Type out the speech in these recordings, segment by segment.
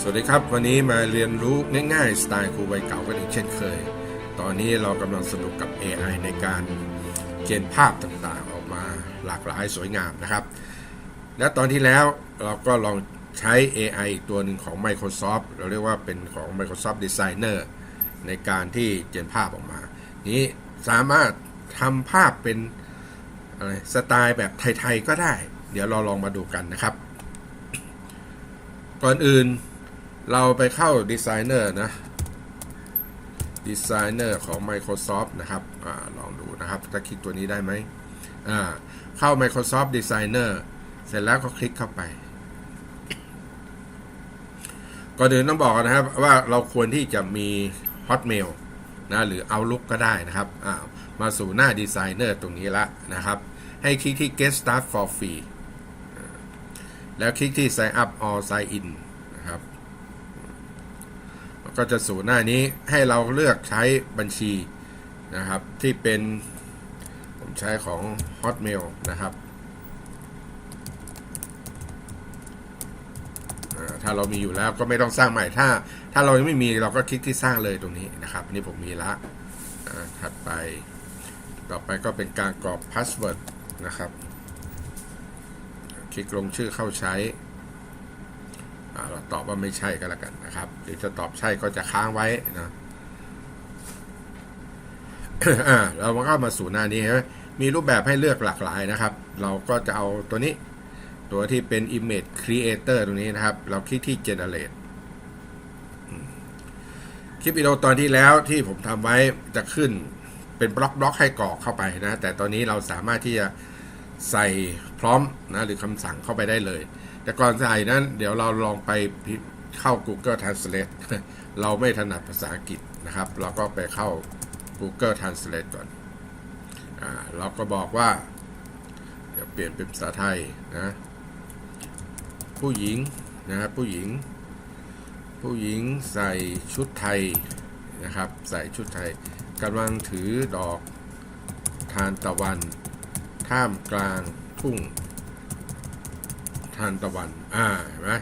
สวัสดีครับ วันนี้มาเรียนรู้ง่ายๆ สไตล์ครูใบเก่ากันอีกเช่นเคย ตอนนี้เรากำลังสนุกกับ AI ในการเจนภาพต่างๆ ออกมาหลากหลายสวยงามนะครับ และตอนที่แล้วเราก็ลองใช้ AI อีกตัวหนึ่งของ Microsoft เราเรียกว่าเป็นของ Microsoft Designer ในการที่เจนภาพออกมา นี้สามารถทำภาพเป็นอะไรสไตล์แบบไทย ๆ ก็ได้ เดี๋ยวเราลองมาดูกันนะครับ ก่อนอื่นเราไปเข้า Designer นะ Designer ของ Microsoft นะครับอลองดูนะครับถ้าคลิกตัวนี้ได้ไหมเข้า Microsoft Designer เสร็จแล้วก็คลิกเข้าไป ก่อนอื่นต้องบอกนะครับว่าเราควรที่จะมี Hotmail นะหรือ Outlook ก็ได้นะครับ มาสู่หน้า Designer ตรงนี้ละนะครับ ให้คลิกที่ Get Start for Free แล้วคลิกที่ Sign Up or Sign In นะครับ ก็จะสู่หน้านี้ให้เราเลือกใช้บัญชีนะครับ ที่เป็นผมใช้ของ Hotmail นะครับถ้าเรามีอยู่แล้วก็ไม่ต้องสร้างใหม่ถ้า ถ้าเรายังไม่มีเราก็คลิกที่สร้างเลยตรงนี้นะครับนี่ผมมีละถัดไป ต่อไปก็เป็นการกรอกพาสเวิร์ดนะครับ คลิกลงชื่อเข้าใช้ เราตอบว่าไม่ใช่ก็แล้วกันนะครับ หรือจะตอบใช่ก็จะค้างไว้นะเราก็มาสู่หน้านี้มีรูปแบบให้เลือกหลากหลายนะครับ เราก็จะเอาตัวนี้ ตัวที่เป็น Image Creator ตรงนี้นะครับ เราคลิกที่ Generate คลิปวิดีโอตอนที่แล้วที่ผมทำไว้จะขึ้นเป็นบล็อกบล็อกให้กรอกเข้าไปนะ แต่ตอนนี้เราสามารถที่จะ ใส่พร้อมนะหรือคำสั่งเข้าไปได้เลย แต่ก่อนใส่นั้นเดี๋ยวเราลองไปเข้า Google Translate เราไม่ถนัดภาษาอังกฤษนะครับ เราก็ไปเข้า Google Translate ก่อนอ่าเราก็บอกว่า เดี๋ยวเปลี่ยนเป็นภาษาไทยนะ ผู้หญิงนะครับผู้หญิง ผู้หญิงใส่ชุดไทยนะครับ ใส่ชุดไทยกำลังถือดอกทานตะวัน ท่ามกลางทุ่งทานตะวัน อ่าเห็นไหม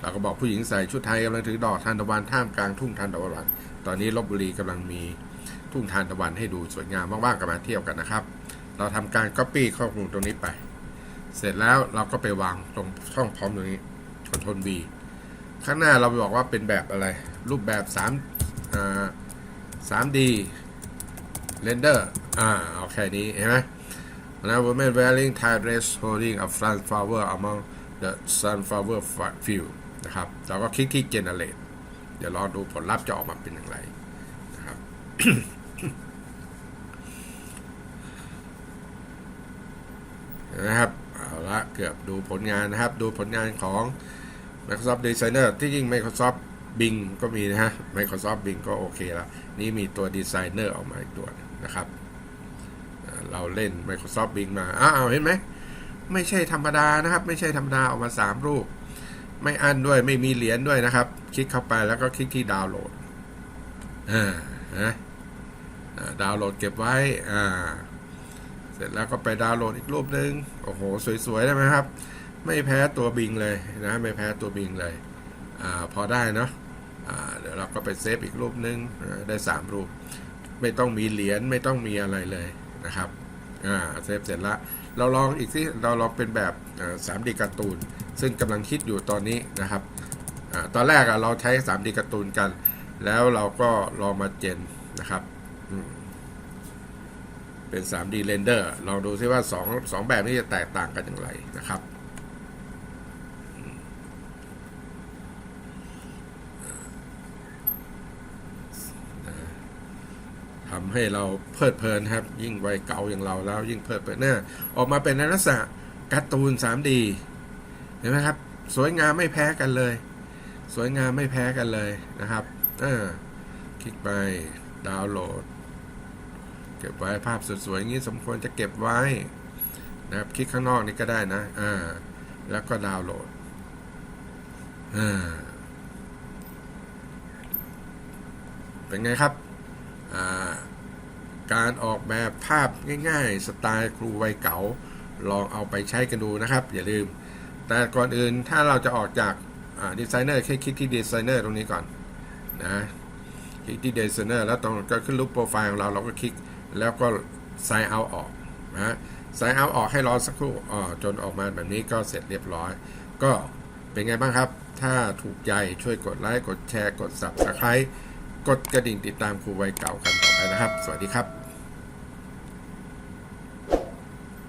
เราก็บอกผู้หญิงใส่ชุดไทยกำลังถือดอกทานตะวันท่ามกลางทุ่งทานตะวัน ตอนนี้ลบบุรีกำลังมีทุ่งทานตะวันให้ดูสวยงามมากๆกันมาเที่ยวกันนะครับ เราทำการ Copy ข้อมูลตรงนี้ไป เสร็จแล้วเราก็ไปวางตรงช่องพร้อมตรงนี้ Ctrl V ข้างหน้าเราบอกว่าเป็นแบบอะไร รูปแบบ3อ่า 3D render อ่าเอาแค่นี้เห็นไหม นะ woman wearing Thai dress holding a sunflower among the sunflower field นะครับ เราก็คลิกที่ generate เดี๋ยวรองดูผลลัพธ์จะออกมาเป็นอย่างไรนะครับ นะครับ เอาละเกือบดูผลงานนะครับ ดูผลงานของ Microsoft Designer ที่จริง Microsoft Bing ก็มีนะฮะ Microsoft Bing ก็โอเคแล้ว นี่มีตัว Designer ออกมาอีกตัวนะครับ เราเล่น Microsoft Bing มา อ้าวเห็นไหม ไม่ใช่ธรรมดานะครับ ไม่ใช่ธรรมดาออกมา 3 รูป ไม่อันด้วยไม่มีเหรียญด้วยนะครับ คลิกเข้าไปแล้วก็คลิกที่ดาวน์โหลด อ่านะดาวน์โหลดเก็บไว้ อ่า เสร็จแล้วก็ไปดาวน์โหลดอีกรูปหนึ่งโอ้โห สวยๆ ได้ไหมครับ ไม่แพ้ตัวบิงเลยนะ ไม่แพ้ตัวบิงเลย อ่า พอได้เนาะ อ่า เดี๋ยวเราก็ไปเซฟอีกรูปนึง ได้ 3 รูป ไม่ต้องมีเหรียญ ไม่ต้องมีอะไรเลยนะครับ อ่าเซฟเสร็จละเราลองอีกสิเราลองเป็นแบบสามดีการ์ตูน ซึ่งกำลังคิดอยู่ตอนนี้นะครับอตอนแรกอะเราใช้สามดีการ์ตูนกัน แล้วเราก็ลองมาเจนนะครับเป็น 3D render ลองดูซิว่า2 2แบบนี้จะแตกต่างกันอย่างไรนะครับทำให้เราเพลิดเพลินครับ ยิ่งวัยเก่าอย่างเราแล้วยิ่งเพลิดเพลินเนี่ยออกมาเป็นนลักษณะการ์ตูน 3D เห็นไหมครับ สวยงามไม่แพ้กันเลย สวยงามไม่แพ้กันเลยนะครับเออคลิกไปดาวน์โหลด เก็บไว้ภาพสวยๆอย่างนี้สมควรจะเก็บไว้นะครับคลิกข้างนอกนี่ก็ได้นะอ่าแล้วก็ดาวน์โหลดอ่าเป็นไงครับ การออกแบบภาพง่ายๆ สไตล์ครูวัยเก่า ลองเอาไปใช้กันดูนะครับ อย่าลืม แต่ก่อนอื่นถ้าเราจะออกจากดีไซเนอร์แค่คลิกที่ดีไซเนอร์ตรงนี้ก่อนนะคลิกที่ดีไซเนอร์แล้วตรงก็ขึ้นรูปโปรไฟล์ของเราเราก็คลิกแล้วก็ sign out ออกนะ sign out ออกให้รอสักครู่จนออกมาแบบนี้ก็เสร็จเรียบร้อย ก็เป็นไงบ้างครับ ถ้าถูกใจช่วยกดไลค์กดแชร์กด subscribe กดกระดิ่งติดตามครูไวเก่ากัน ไปนะครับ สวัสดีครับ